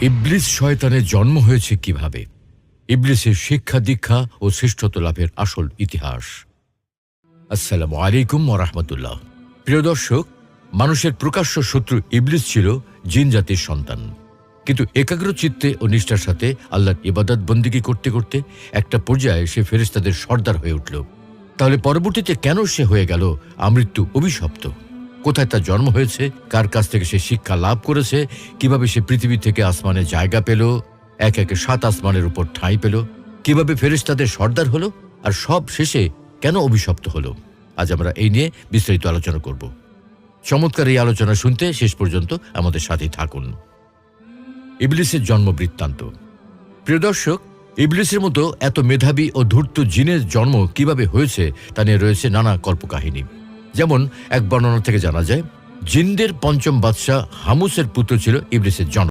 ইবলিস শয়তানের জন্ম হয়েছে কীভাবে? ইবলিসের শিক্ষা, দীক্ষা ও শ্রেষ্ঠত্ব লাভের আসল ইতিহাস। আসসালামু আলাইকুম ওরহমতুল্লাহ প্রিয় দর্শক, মানুষের প্রকাশ্য শত্রু ইবলিস ছিল জিন জাতির সন্তান। কিন্তু একাগ্র চিত্তে ও নিষ্ঠার সাথে আল্লাহর ইবাদত বন্দিগি করতে করতে একটা পর্যায়ে সে ফেরেস্তাদের সর্দার হয়ে উঠল। তাহলে পরবর্তীতে কেন সে হয়ে গেল? আমৃত্যু অভিশপ্ত। কোথায় তার জন্ম হয়েছে, কার কাছ থেকে সে শিক্ষা লাভ করেছে, কীভাবে সে পৃথিবী থেকে আসমানে জায়গা পেল, এক একে সাত আসমানের উপর ঠাঁই পেল, কীভাবে ফেরেশতাদের সর্দার হলো, আর সব শেষে কেন অভিশপ্ত হলো? আজ আমরা এই নিয়ে বিস্তারিত আলোচনা করব। চমৎকার এই আলোচনা শুনতে শেষ পর্যন্ত আমাদের সাথেই থাকুন। ইবলিসের জন্ম বৃত্তান্ত। প্রিয় দর্শক, ইবলিসের মতো এত মেধাবী ও ধূর্ত জিনের জন্ম কীভাবে হয়েছে, তা নিয়ে রয়েছে নানা কল্পকাহিনী। যেমন এক বর্ণনা থেকে জানা যায় জিন্দের পঞ্চম বাদশাহ হামুসের পুত্র ছিল ইবলিসের জন্ম